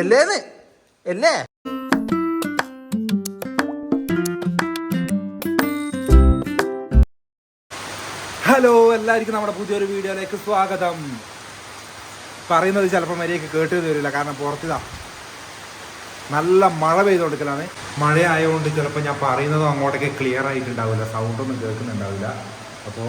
എല്ലേന്ന് എല്ലേ ഹലോ എല്ലാവർക്കും നമ്മുടെ പുതിയൊരു വീഡിയോയിലേക്ക് സ്വാഗതം. പറയുന്നത് ചിലപ്പോൾ മര്യാദയ്ക്ക് കേട്ട് വരില്ല. കാരണം പുറത്തിതാ. നല്ല മഴ പെയ്തുകൊണ്ടിരിക്കലാണ്. മഴ ആയതുകൊണ്ട് ചിലപ്പോൾ ഞാൻ പറയുന്നതും അങ്ങോട്ടേക്ക് ക്ലിയർ ആയിട്ടുണ്ടാവില്ല. സൗണ്ടൊന്നും കേൾക്കുന്നുണ്ടാവില്ല. അപ്പോൾ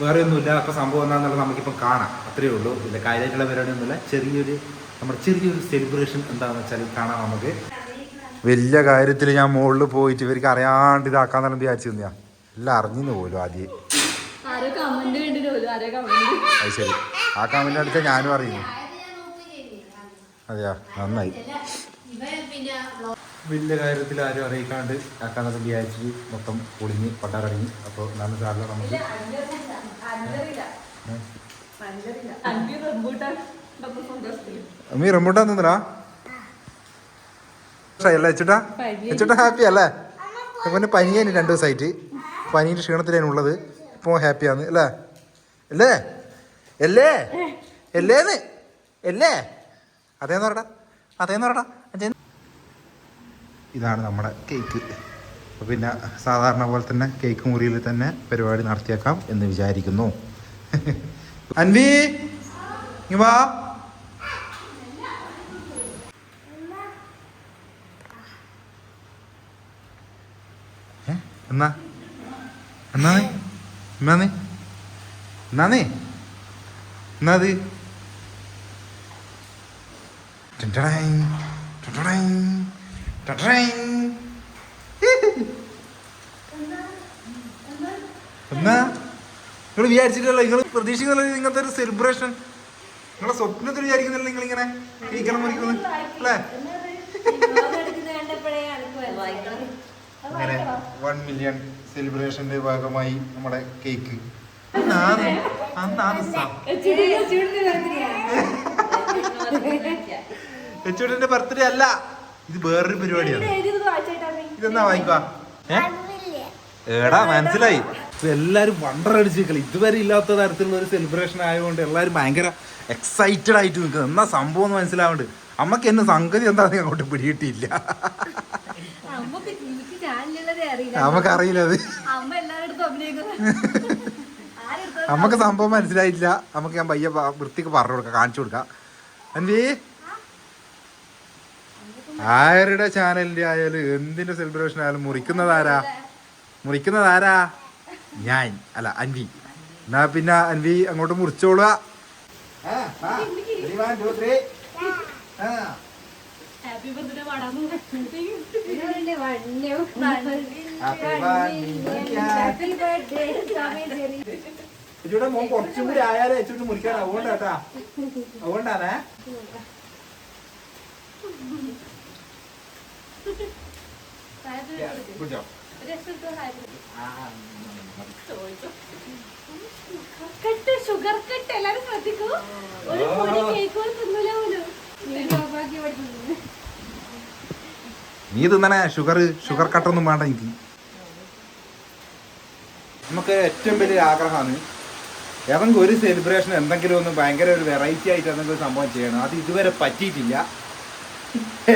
വേറെ ഒന്നുമില്ല അപ്പോൾ സംഭവം എന്താണെന്നുള്ളത് നമുക്കിപ്പം കാണാം. അത്രയേ ഉള്ളൂ. ഇല്ല കാര്യമായിട്ടുള്ള പരിപാടിയൊന്നുമില്ല. ചെറിയൊരു നമ്മുടെ ചെറിയൊരു സെലിബ്രേഷൻ എന്താണെന്ന് വെച്ചാൽ കാണാം നമുക്ക്. വലിയ കാര്യത്തിൽ ഞാൻ മുകളിൽ പോയിട്ട് ഇവർക്ക് അറിയാണ്ട് ഇതാക്കാൻ തന്നെ വിചാരിച്ചു തന്നെയാ എല്ലാം അറിഞ്ഞു പോലും ആദ്യം. അത് ശരി. ആ കമന്റ് അടിച്ചാൽ ഞാനും അറിയുന്നു. അതെയാ? നന്നായി. വലിയ കാര്യത്തിൽ ആരും അറിയിക്കാണ്ട് ആക്കാന്നൊക്കെ വിചാരിച്ചു മൊത്തം പൊളിഞ്ഞ് പട്ടാറടങ്ങി അപ്പോൾ നല്ല സാറില്ല നമുക്ക്. അമ്മീ റംബൂട്ടാൻ അല്ലേ? ഹാപ്പി അല്ലേ പനിയേന് രണ്ട് ദിവസമായിട്ട് പനീന്റെ ക്ഷീണത്തിലാണ് ഉള്ളത്. ഇപ്പോൾ ഹാപ്പിയാണ് അല്ലേ? അല്ലേ? അല്ലേ? അല്ലേന്ന്? അല്ലേ? അതേന്ന് പറടാ അതേന്ന് പറടാ ഇതാണ് നമ്മുടെ കേക്ക് പിന്നെ സാധാരണ പോലെ തന്നെ കേക്ക് മുറിയിൽ തന്നെ പരിപാടി നടത്തിയേക്കാം എന്ന് വിചാരിക്കുന്നു. അൻവി വാ? എന്നാ? എന്നാ നീ? എന്നാ നീ? എന്നാ നീ? എന്നാ അത്? ടൈ ടൈ ടിൻടടൈൻ. എന്നാ? നിങ്ങൾ വിചാരിച്ചിട്ടല്ലോ? നിങ്ങൾ പ്രതീക്ഷിക്കുന്നില്ല ഇങ്ങനത്തെ ഒരു സെലിബ്രേഷൻ നിങ്ങളെ സ്വപ്നത്തിൽ വിചാരിക്കുന്നില്ല നിങ്ങൾ ഇങ്ങനെ കഴിക്കണം മുറിക്കുന്നത് അല്ലേ? അങ്ങനെ വൺ മില്യൺ സെലിബ്രേഷന്റെ ഭാഗമായി നമ്മുടെ കേക്ക് എച്ചുവിന്റെ ബർത്ത്ഡേ അല്ല. ഇത് വേറൊരു പരിപാടിയാണ്. ഇതെന്നാ വാങ്ങിക്കുക ഏടാ മനസ്സിലായി. എല്ലാരും വണ്ടർ അടിച്ച് ഇതുവരെ ഇല്ലാത്ത തരത്തിലുള്ള ഒരു സെലിബ്രേഷൻ ആയതുകൊണ്ട് എല്ലാവരും ഭയങ്കര എക്സൈറ്റഡ് ആയിട്ട് നിൽക്കുന്നത് എന്നാ സംഭവം എന്ന് മനസ്സിലാവുന്നുണ്ട് അമ്മയ്ക്ക് എന്നെ സംഗതി എന്താണെന്ന് അങ്ങോട്ട് അറിയില്ല. നമുക്ക് അറിയില്ല അത്. അമ്മ എല്ലാവരുടെ അഭിനയിക്കുന്നത്. ആരെടുത്തോ നമുക്ക് സംഭവം മനസ്സിലായില്ല നമുക്ക് ഞാൻ പയ്യ വൃത്തിക്ക് പറഞ്ഞു കൊടുക്കാം കാണിച്ചു കൊടുക്കാം. അൻവി ആരുടെ ചാനലിന്റെ ആയാലും എന്തിന്റെ സെലിബ്രേഷൻ ആയാലും മുറിക്കുന്നതാരാ മുറിക്കുന്നതാരാ ഞാൻ അല്ല അൻവി. എന്നാ പിന്നെ അൻവി അങ്ങോട്ട് മുറിച്ചോളുക. ഹാപ്പി ബർത്ത്ഡേ മോൻ കുറച്ചും കൂടി ആയാലേ വെച്ചിട്ട് മുറിക്കാൻ അതുകൊണ്ടാട്ടാ അതുകൊണ്ടാണേ. കുടിച്ചോ കട്ട് ഷുഗർ കട്ട് എല്ലാരും ശ്രദ്ധിക്കൂ ഒരു പൊടി കേക്ക് നീ തിന്നണേ ഷുഗർ ഷുഗർ കട്ടൊന്നും വേണ്ട എനിക്ക്. നമുക്ക് ഏറ്റവും വലിയ ആഗ്രഹമാണ്. ഏതെങ്കിലും ഒരു സെലിബ്രേഷൻ എന്തെങ്കിലും ഒന്ന് ഭയങ്കര ഒരു വെറൈറ്റി ആയിട്ട് എന്തെങ്കിലും സംഭവം ചെയ്യണം. അത് ഇതുവരെ പറ്റിയിട്ടില്ല.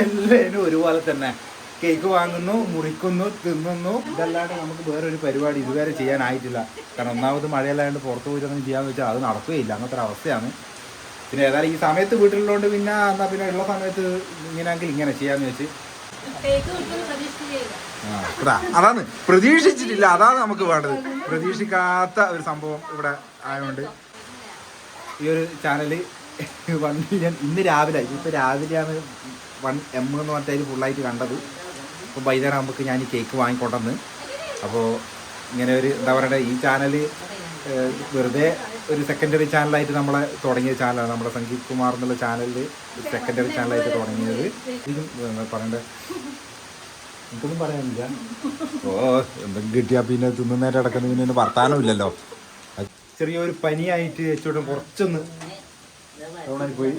എല്ലാവരും ഒരുപോലെ തന്നെ. കേക്ക് വാങ്ങുന്നു മുറിക്കുന്നു തിന്നുന്നു. ഇതല്ലാണ്ട് നമുക്ക് വേറൊരു പരിപാടി ഇതുവരെ ചെയ്യാനായിട്ടില്ല. കാരണം ഒന്നാമത് മഴയല്ലാണ്ട് പുറത്തു പോയിട്ടൊന്നും ചെയ്യാന്ന് വെച്ചാൽ അത് നടക്കുകയില്ല. അങ്ങനത്തെ ഒരു അവസ്ഥയാണ്. പിന്നെ ഏതായാലും ഈ സമയത്ത് വീട്ടിലുള്ളതുകൊണ്ട് പിന്നെ എന്നാ പിന്നെ ഉള്ള സമയത്ത് ഇങ്ങനെയെങ്കിൽ ഇങ്ങനെ ചെയ്യാന്ന് വെച്ച്. ആ, അതാണ്. പ്രതീക്ഷിച്ചിട്ടില്ല. അതാണ് നമുക്ക് വേണ്ടത്. പ്രതീക്ഷിക്കാത്ത ഒരു സംഭവം ഇവിടെ ആയതുകൊണ്ട്. ഈ ഒരു ചാനൽ വൺ മില്യൺ ഇന്ന് രാവിലെ ഇപ്പൊ രാവിലെയാണ് വൺ എം എന്ന് പറഞ്ഞിട്ട് അതിൽ ഫുള്ളായിട്ട് കണ്ടത്. അപ്പോൾ വൈകുന്നേരം ആകുമ്പോൾ ഞാൻ ഈ കേക്ക് വാങ്ങിക്കൊണ്ടെന്ന് അപ്പോൾ ഇങ്ങനെ ഒരു എന്താ പറയുക ഈ ചാനൽ വെറുതെ ഒരു സെക്കൻഡറി ചാനലായിട്ട് നമ്മളെ തുടങ്ങിയ ചാനലാണ് നമ്മുടെ സംഗീത് കുമാർ എന്നുള്ള ചാനലിൽ സെക്കൻഡറി ചാനലായിട്ട് തുടങ്ങിയത്. പറയണ്ടേ? എനിക്കൊന്നും പറയാനില്ല. ഓ എന്തെങ്കിലും കിട്ടിയാൽ പിന്നെ തിന്നുന്നേരം അടക്കുന്ന പിന്നെ വർത്താനം ഇല്ലല്ലോ. ചെറിയൊരു പനിയായിട്ട് ഏറ്റവും കുറച്ചൊന്ന് പോയി.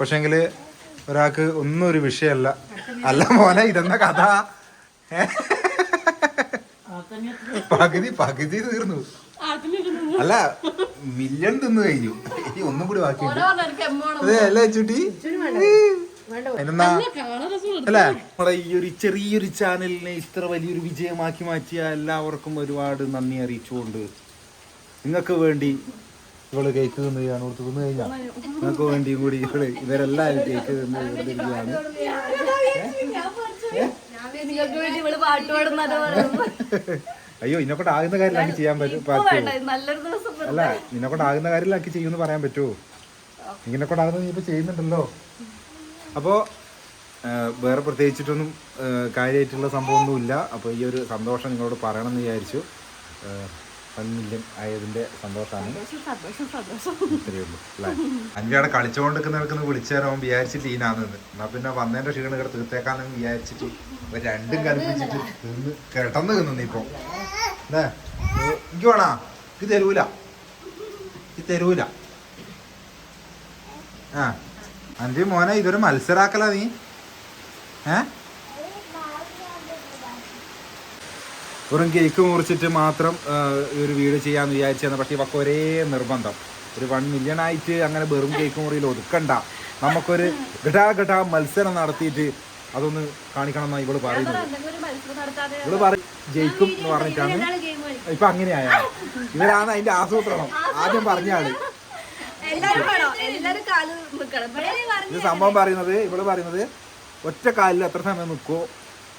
പക്ഷെങ്കിൽ ഒരാൾക്ക് ഒന്നും ഒരു വിഷയമല്ല. അല്ല മോനെ ഇതെന്ന കഥ? പകുതി പകുതി തീർന്നു. അല്ല മില്യൺ തിന്നു കഴിഞ്ഞു. ഇനി ഒന്നും കൂടി ബാക്കി അതെ അല്ലേ ചുട്ടി? അതിനെന്നാ അല്ലേ? നമ്മുടെ ഈ ഒരു ചെറിയൊരു ചാനലിനെ ഇത്ര വലിയൊരു വിജയമാക്കി മാറ്റിയ എല്ലാവർക്കും ഒരുപാട് നന്ദി അറിയിച്ചുകൊണ്ട് നിങ്ങൾക്ക് വേണ്ടി ഇവൾ കേക്ക് തിന്നുകയാണ് കൊടുത്ത് തിന്നു കഴിഞ്ഞാൽ നിങ്ങൾക്ക് വേണ്ടിയും കൂടി ഇവൾ ഇവരെല്ലാവരും കേക്ക് തിന്ന് പാടുന്നത് അയ്യോ ഇന്നെക്കൊണ്ട് ആകുന്ന കാര്യം എനിക്ക് ചെയ്യാൻ പറ്റും അല്ല നിന്നെക്കൊണ്ട് ആകുന്ന കാര്യം എനിക്ക് ചെയ്യുമെന്ന് പറയാൻ പറ്റുമോ ഇങ്ങനെ കൊണ്ടാകുന്നത് നീ ഇപ്പൊ ചെയ്യുന്നുണ്ടല്ലോ. അപ്പോൾ വേറെ പ്രത്യേകിച്ചിട്ടൊന്നും കാര്യമായിട്ടുള്ള സംഭവമൊന്നുമില്ല. അപ്പോൾ ഈ ഒരു സന്തോഷം നിങ്ങളോട് പറയണമെന്ന് വിചാരിച്ചു. വൺ മില്യൺ ആയതിന്റെ സന്തോഷമാണ്. അഞ്ചാടെ കളിച്ചുകൊണ്ടിരിക്കുന്നവർക്കൊന്ന് വിളിച്ചേരാൻ വിചാരിച്ചിട്ട് ഈനാന്ന് എന്നാ പിന്നെ വന്നതിന്റെ ക്ഷീണം കിട തീർത്തേക്കാന്ന് വിചാരിച്ചിട്ട് രണ്ടും കൽപ്പിച്ചിട്ട് തിന്ന് കിടന്ന് തിന്നു ഇപ്പൊ. എനിക്ക് വേണാ ഇത് തരൂല. ഇത് തരൂല. ആ. അഞ്ചു മോനെ ഇതൊരു മത്സരാക്കലാ നീ. ഏ? വെറും കേക്ക് മുറിച്ചിട്ട് മാത്രം ഒരു വീട് ചെയ്യാന്ന് വിചാരിച്ചാണ് പക്ഷേ ഇവക്ക് ഒരേ നിർബന്ധം. ഒരു വൺ മില്യൺ ആയിട്ട് അങ്ങനെ വെറും കേക്ക് മുറിയിൽ ഒതുക്കണ്ട. നമുക്കൊരു ഗട്ടാ ഗട്ടാ മത്സരം നടത്തിയിട്ട് അതൊന്ന് കാണിക്കണം എന്നാണ് ഇവൾ പറയുന്നത്. ഇവൾ പറ ജയിക്കും എന്ന് പറഞ്ഞിട്ടാണ്. ഇപ്പൊ അങ്ങനെയായ? ഇവരാണ് അതിന്റെ ആസൂത്രണം. ആദ്യം ഇവിടെ ഇത് സംഭവം പറയുന്നത് ഇവൾ പറയുന്നത് ഒറ്റ കാലിൽ എത്ര സമയം നിൽക്കുമോ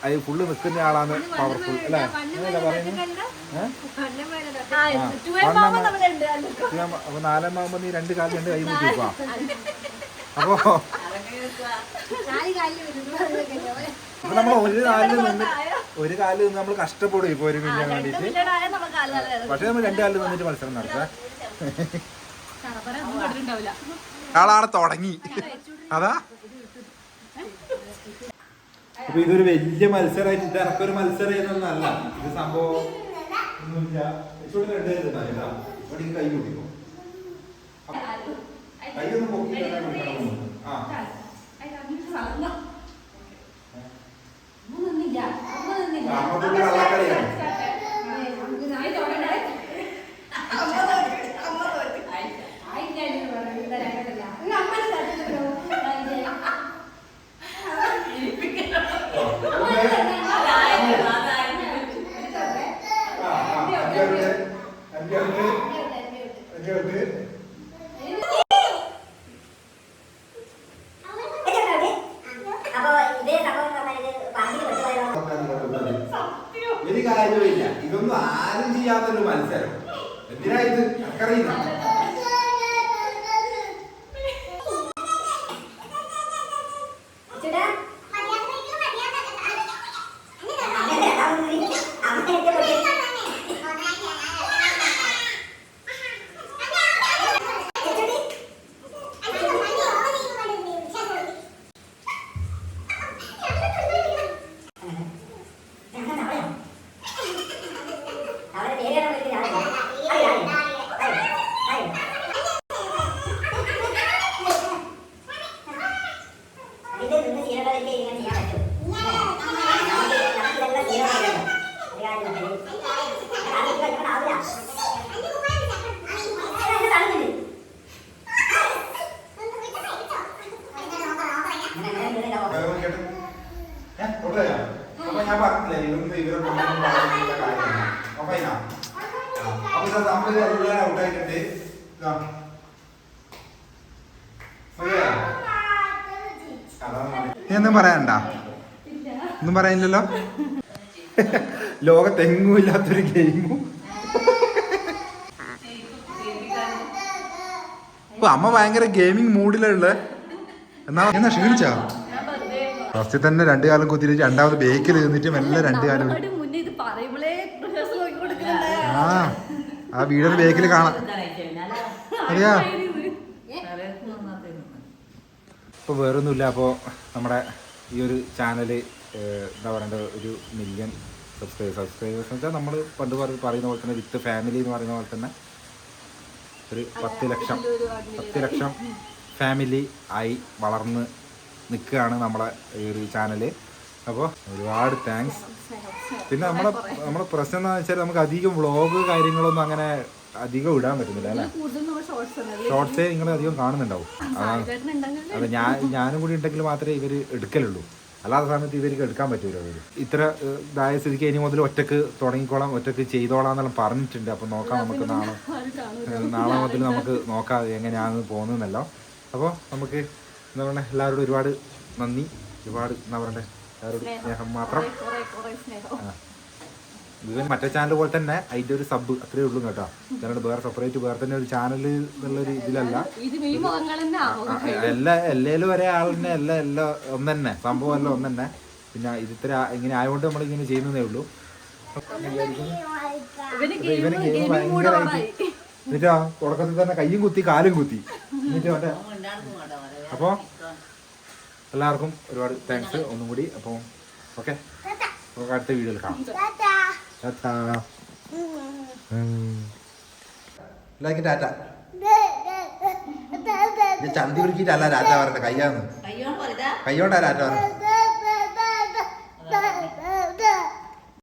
അത് ഫുള്ള് നിൽക്കുന്ന ആളാണ് പവർഫുൾ അല്ലേ? അങ്ങനെയല്ലേ പറയുന്നത്? അപ്പൊ നാലെണ്ണാകുമ്പോ നീ രണ്ട് കാലിൽ രണ്ട് കൈ മുട്ടിക്കുക അപ്പോ അപ്പൊ നമ്മൾ ഒരു കാലിൽ നിന്ന് ഒരു കാലിൽ നിന്ന് നമ്മൾ കഷ്ടപ്പെടും ഇപ്പൊ ഒരു മില്യൺ വേണ്ടിട്ട്. പക്ഷെ നമ്മൾ രണ്ട് കാലിൽ നിന്നിട്ട് മത്സരം നടത്താം. ആളാടെ തുടങ്ങി. അതാ? അപ്പൊ ഇതൊരു വലിയ മത്സരമായിട്ട് ഇത് എനക്കൊരു മത്സരം എന്നല്ല ഇത് സംഭവം ഒന്നുമില്ല. ഇച്ചോട് പേര് ഉണ്ടായില്ല ഇവിടെ ഈ കൈ കൂട്ടിക്കോ. കൈ ഒന്ന് പൊക്കി ആ അമ്മക്കൊരു കള്ളക്കളിയാണ് ആ, ആ, അഞ്ച് ഉണ്ട്, അഞ്ച് ഉണ്ട്, അഞ്ച് ഉണ്ട്. ഒരു കാര്യമില്ല ഇതൊന്നും ആരും ചെയ്യാത്തൊരു മത്സരം എന്തിനാ ഇത് അക്കറിയില്ല വേഗം കേട്ടോ. ഏ, കൊണ്ടുപോയോ? അപ്പൊ ഞാൻ പറഞ്ഞില്ലേ ഇതൊന്നും ഇവരെ കൊണ്ടൊന്നും പറഞ്ഞിട്ടുള്ള കാര്യമില്ല. അപ്പൊ അതിനാ? ആ. അപ്പൊ ഇതാ നമ്മൾ എല്ലാവരും ഔട്ടായിട്ടുണ്ട് ഇതാ. ശരിയായോ? അതാണ് മതി. നീ ഒന്നും പറയാനുണ്ട ഒന്നും പറയാനില്ലല്ലോ ലോകത്തെങ്ങും ഇല്ലാത്തൊരു ഗെയിമും. അപ്പൊ അമ്മ ഭയങ്കര ഗെയിമിങ് മൂഡിലുള്ള എന്നാ എന്നാ ക്ഷീണിച്ചാ? ഫസ്റ്റ് തന്നെ രണ്ടു കാലം കുത്തിയിട്ട് രണ്ടാമത് ബേക്കിൽ നിന്നിട്ട് മെല്ലെ രണ്ടു കാലം. ആ ആ വീടിന്റെ ബേക്കിൽ കാണാം. അറിയാ. ഇപ്പോൾ വേറൊന്നുമില്ല. അപ്പോൾ നമ്മുടെ ഈ ഒരു ചാനൽ എന്താ പറയേണ്ടത് ഒരു മില്യൺ സബ്സ്ക്രൈബ് സബ്സ്ക്രൈബേഴ്സ് എന്ന് വെച്ചാൽ നമ്മൾ പണ്ട് പറഞ്ഞ് പറയുന്ന പോലെ തന്നെ വിത്ത് ഫാമിലി എന്ന് പറയുന്ന പോലെ തന്നെ ഒരു പത്ത് ലക്ഷം പത്ത് ലക്ഷം ഫാമിലി ആയി വളർന്ന് നിൽക്കുകയാണ് നമ്മളെ ഈ ഒരു ചാനൽ അപ്പോൾ ഒരുപാട് താങ്ക്സ് പിന്നെ നമ്മുടെ നമ്മുടെ പ്രശ്നം എന്താണെന്ന് വെച്ചാൽ നമുക്ക് അധികം വ്ളോഗ് കാര്യങ്ങളൊന്നും അങ്ങനെ അധികം ഇടാൻ പറ്റുന്നില്ല അല്ലേ? ഷോർട്സ് നിങ്ങൾ അധികം കാണുന്നുണ്ടാവും. അതെ ഞാൻ ഞാനും കൂടി ഉണ്ടെങ്കിൽ മാത്രമേ ഇവർ എടുക്കലുള്ളൂ. അല്ലാത്ത സമയത്ത് ഇവർക്ക് എടുക്കാൻ പറ്റൂല അവർ ഇത്ര ഇതായ സ്ഥിതിക്ക് ഇനി മുതൽ ഒറ്റയ്ക്ക് തുടങ്ങിക്കോളാം ഒറ്റയ്ക്ക് ചെയ്തോളാം എന്നെല്ലാം പറഞ്ഞിട്ടുണ്ട്. അപ്പം നോക്കാം നമുക്ക് നാളെ. നാളെ മുതൽ നമുക്ക് നോക്കാം എങ്ങനെയാണെന്ന് പോകുന്നതെന്നല്ലോ. അപ്പോൾ നമുക്ക് എന്താ പറയുക എല്ലാവരോടും ഒരുപാട് നന്ദി. ഒരുപാട് എന്താ പറയണ്ടേ എല്ലാവരോടും സ്നേഹം. മാത്രം. സ്നേഹം. ഇവൻ മറ്റേ ചാനൽ പോലെ തന്നെ അതിന്റെ ഒരു സബ് അത്രേ ഉള്ളൂ കേട്ടോ. അല്ലാണ്ട് വേറെ സെപ്പറേറ്റ് വേറെ തന്നെ ഒരു ചാനൽ എന്നുള്ളൊരു ഇതിലല്ല. എല്ലാ എല്ലാവരും ഒരേ ആൾ തന്നെ എല്ലാ എല്ലാ ഒന്ന് തന്നെ. സംഭവം എല്ലാം ഒന്ന് തന്നെ. പിന്നെ ഇത് ഇത്ര ആ- ഇങ്ങനെ ആയതുകൊണ്ട് നമ്മൾ ഇങ്ങനെ ചെയ്യുന്നതേ ഉള്ളൂ. ഇവന് ഗെയിം ഭയങ്കരമായിട്ട് എന്നിട്ടോ തുടക്കത്തിൽ തന്നെ കയ്യും കുത്തി കാലും കുത്തി. എന്നിട്ട് മറ്റേ അപ്പോൾ എല്ലാവർക്കും ഒരുപാട് താങ്ക്സ് ഒന്നും കൂടി. അപ്പോൾ ഓക്കെ നമുക്ക് അടുത്ത വീഡിയോയിൽ കാണാം. ടാറ്റാ എല്ലാവർക്കും ടാറ്റ ചന്തി കുലുക്കിയിട്ടല്ല ടാറ്റ പറഞ്ഞ കയ്യാന്ന്. കയ്യോണ്ട് ടാറ്റ പറഞ്ഞ